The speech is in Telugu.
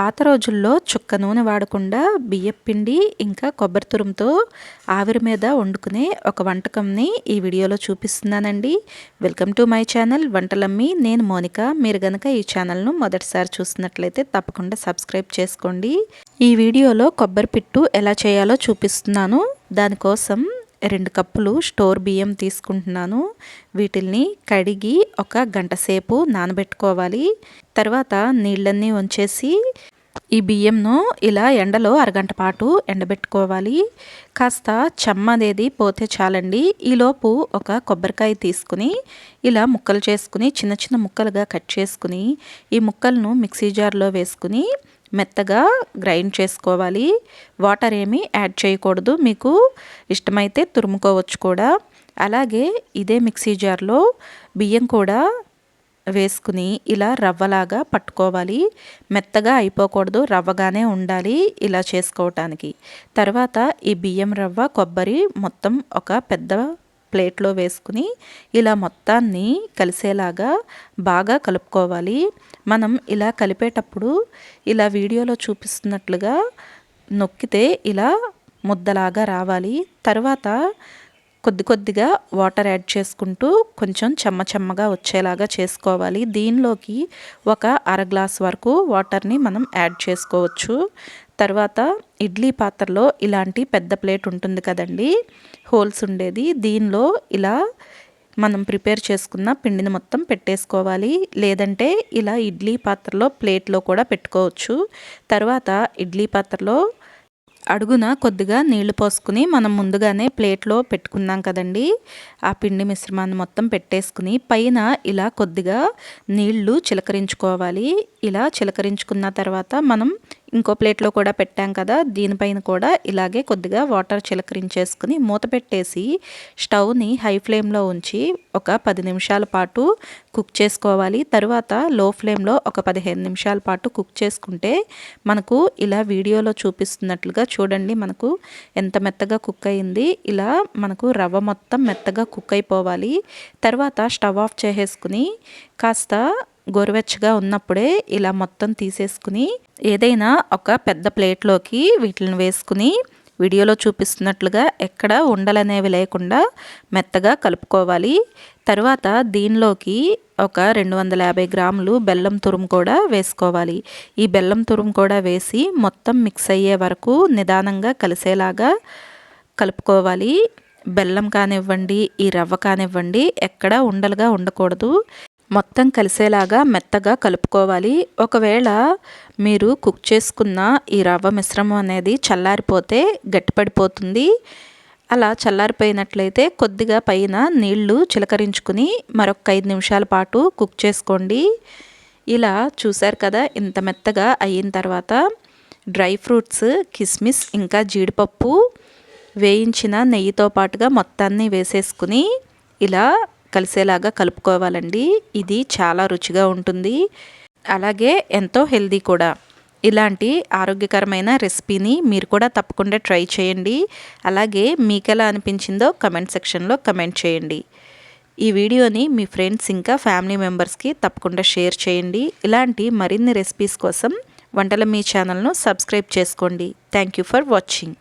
పాత రోజుల్లో చుక్క నూనె వాడకుండా బియ్యపిండి ఇంకా కొబ్బరి తురుముతో ఆవిరి మీద వండుకునే ఒక వంటకంని ఈ వీడియోలో చూపిస్తున్నానండి. Welcome to my channel Vantalammi నేను మోనిక. మీరు గనక ఈ ఛానల్ను మొదటిసారి చూస్తున్నట్లయితే తప్పకుండా సబ్స్క్రైబ్ చేసుకోండి. ఈ వీడియోలో కొబ్బరి పిట్టు ఎలా చేయాలో చూపిస్తున్నాను. దానికోసం రెండు కప్పులు స్టోర్ బియ్యం తీసుకుంటున్నాను. వీటిల్ని కడిగి ఒక గంట సేపు నానబెట్టుకోవాలి. తర్వాత నీళ్ళన్నీ ఉంచేసి ఈ బియ్యంను ఇలా ఎండలో అరగంట పాటు ఎండబెట్టుకోవాలి. కాస్త చెమ్మనేది పోతే చాలండి. ఈలోపు ఒక కొబ్బరికాయ తీసుకుని ఇలా ముక్కలు చేసుకుని చిన్న చిన్న ముక్కలుగా కట్ చేసుకుని ఈ ముక్కలను మిక్సీ జార్లో వేసుకుని మెత్తగా గ్రైండ్ చేసుకోవాలి. వాటర్ ఏమీ యాడ్ చేయకూడదు. మీకు ఇష్టమైతే తురుముకోవచ్చు కూడా. అలాగే ఇదే మిక్సీ జార్లో బియ్యం కూడా వేసుకుని ఇలా రవ్వలాగా పట్టుకోవాలి. మెత్తగా అయిపోకూడదు. రవ్వగానే ఉండాలి ఇలా చేసుకోవటానికి. తర్వాత ఈ బియ్యం రవ్వ కొబ్బరి మొత్తం ఒక పెద్ద ప్లేట్లో వేసుకుని ఇలా మొత్తాన్ని కలిసేలాగా బాగా కలుపుకోవాలి. మనం ఇలా కలిపేటప్పుడు ఇలా వీడియోలో చూపిస్తున్నట్లుగా నొక్కితే ఇలా ముద్దలాగా రావాలి. తర్వాత కొద్ది కొద్దిగా వాటర్ యాడ్ చేసుకుంటూ కొంచెం చెమ్మ చెమ్మగా వచ్చేలాగా చేసుకోవాలి. దీనిలోకి ఒక అర గ్లాస్ వరకు వాటర్ని మనం యాడ్ చేసుకోవచ్చు. తర్వాత ఇడ్లీ పాత్రలో ఇలాంటి పెద్ద ప్లేట్ ఉంటుంది కదండి హోల్స్ ఉండేది. దీనిలో ఇలా మనం ప్రిపేర్ చేసుకున్న పిండిని మొత్తం పెట్టేసుకోవాలి. లేదంటే ఇలా ఇడ్లీ పాత్రలో ప్లేట్లో కూడా పెట్టుకోవచ్చు. తర్వాత ఇడ్లీ పాత్రలో అడుగున కొద్దిగా నీళ్ళు పోసుకుని మనం ముందుగానే ప్లేట్లో పెట్టుకున్నాం కదండి. ఆ పిండి మిశ్రమాన్ని మొత్తం పెట్టేసుకుని పైన ఇలా కొద్దిగా నీళ్ళు చిలకరించుకోవాలి. ఇలా చిలకరించుకున్న తర్వాత మనం ఇంకో ప్లేట్లో కూడా పెట్టాం కదా దీనిపైన కూడా ఇలాగే కొద్దిగా వాటర్ చిలకరించేసుకుని మూత పెట్టేసి స్టవ్ని హై ఫ్లేమ్లో ఉంచి ఒక పది నిమిషాల పాటు కుక్ చేసుకోవాలి. తర్వాత లో ఫ్లేమ్లో ఒక పదిహేను నిమిషాల పాటు కుక్ చేసుకుంటే మనకు ఇలా వీడియోలో చూపిస్తున్నట్లుగా చూడండి మనకు ఎంత మెత్తగా కుక్ అయింది. ఇలా మనకు రవ్వ మొత్తం మెత్తగా కుక్ అయిపోవాలి. తర్వాత స్టవ్ ఆఫ్ చేసేసుకుని కాస్త గోరువెచ్చగా ఉన్నప్పుడే ఇలా మొత్తం తీసేసుకుని ఏదైనా ఒక పెద్ద ప్లేట్లోకి వీటిని వేసుకుని వీడియోలో చూపిస్తున్నట్లుగా ఎక్కడ ఉండలనేవి లేకుండా మెత్తగా కలుపుకోవాలి. తర్వాత దీనిలోకి ఒక రెండు వందల యాభై గ్రాములు బెల్లం తురుము కూడా వేసుకోవాలి. ఈ బెల్లం తురుము కూడా వేసి మొత్తం మిక్స్ అయ్యే వరకు నిదానంగా కలిసేలాగా కలుపుకోవాలి. బెల్లం కానివ్వండి ఈ రవ్వ కానివ్వండి ఎక్కడ ఉండలుగా ఉండకూడదు. మొత్తం కలిసేలాగా మెత్తగా కలుపుకోవాలి. ఒకవేళ మీరు కుక్ చేసుకున్న ఈ రవ్వ మిశ్రమం అనేది చల్లారిపోతే గట్టిపడిపోతుంది. అలా చల్లారిపోయినట్లయితే కొద్దిగా పైన నీళ్ళు చిలకరించుకుని మరొక ఐదు నిమిషాల పాటు కుక్ చేసుకోండి. ఇలా చూశారు కదా ఇంత మెత్తగా అయిన తర్వాత డ్రై ఫ్రూట్స్ కిస్మిస్ ఇంకా జీడిపప్పు వేయించిన నెయ్యితో పాటుగా మొత్తాన్ని వేసేసుకుని ఇలా కలిసేలాగా కలుపుకోవాలండి. ఇది చాలా రుచిగా ఉంటుంది. అలాగే ఎంతో హెల్దీ కూడా. ఇలాంటి ఆరోగ్యకరమైన రెసిపీని మీరు కూడా తప్పకుండా ట్రై చేయండి. అలాగే మీకు ఎలా అనిపించిందో కమెంట్ సెక్షన్లో కమెంట్ చేయండి. ఈ వీడియోని మీ ఫ్రెండ్స్ ఇంకా ఫ్యామిలీ మెంబర్స్కి తప్పకుండా షేర్ చేయండి. ఇలాంటి మరిన్ని రెసిపీస్ కోసం వంటల మీ ఛానల్ను సబ్స్క్రైబ్ చేసుకోండి. Thank you for watching.